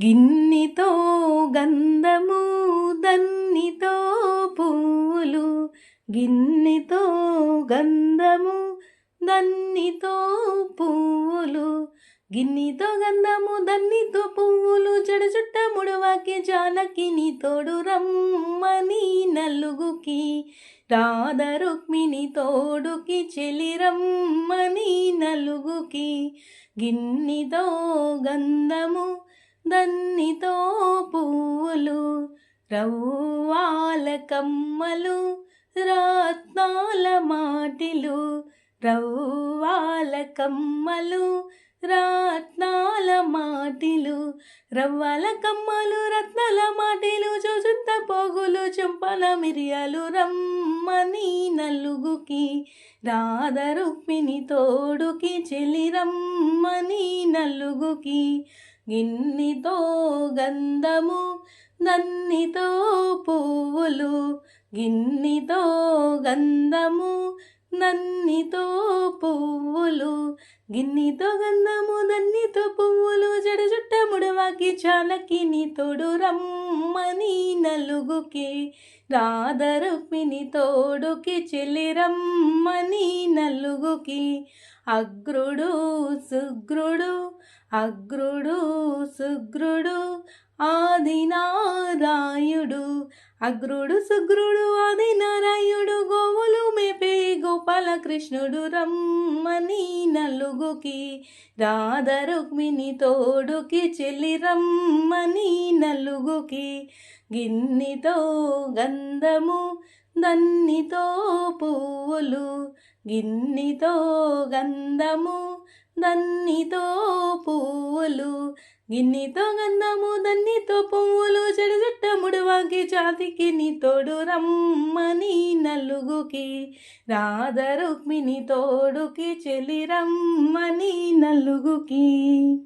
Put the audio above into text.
గిన్నితో గంధము దన్నితో పూలు. గిన్నెతో గంధము దన్నితో పూలు. గిన్నెతో గంధము దన్నితో పువ్వులు జడ చుట్ట ముడువాకి జానకి నీ తోడు రమ్మని నలుగుకి. రాధ రుక్మిణి తోడుకి చెలి రమ్మని నలుగుకి. గిన్నెతో గంధము దన్నితో పూలు రవ్వాల కమ్మలు రత్నాల మాటిలు రవ్వాల కమ్మలు రత్నాల మాటిలు రవ్వాల కమ్మలు రత్నాల మాటిలు చూచుంత పోగులు చుంపన మిరియాలు రమ్మని నలుగుకి రాధ రుక్మిణి తోడుకి చెలి రమ్మని నలుగుకి గిన్నితో గంధము నన్నితో పువ్వులు. గిన్నితో గంధము నన్నితో పువ్వులు. గిన్నితో గంధము నన్నితో పువ్వులు. జడ జుట్ట ముడవాకి చాలకి నీ తోడు రమ్మని నలుగుకి. రాధ రుక్మిణి తోడుకి చెల్లి రమ్మని నలుగుకి. అగ్రుడు సుగ్రుడు అగ్రుడు సుగ్రుడు ఆదినారాయుడు. అగ్రుడు సుగ్రుడు ఆదినారాయుడు గోవులు మేపే గోపాలకృష్ణుడు రమ్మని నలుగుకి రాధ రుక్మిణి తోడుకి చెల్లి రమ్మని నలుగుకి. గిన్నెతో గంధము దన్నితో పువ్వులు గిన్నెతో గంధము దన్నితో పువ్వులు. గిన్నెతో గంధము దన్నితో పువ్వులు. చెడు చుట్ట ముడువాకి జాతికి నీ తోడు రమ్మని నలుగుకి రాధ రుక్మిణి తోడుకి చెలి రమ్మని నలుగుకి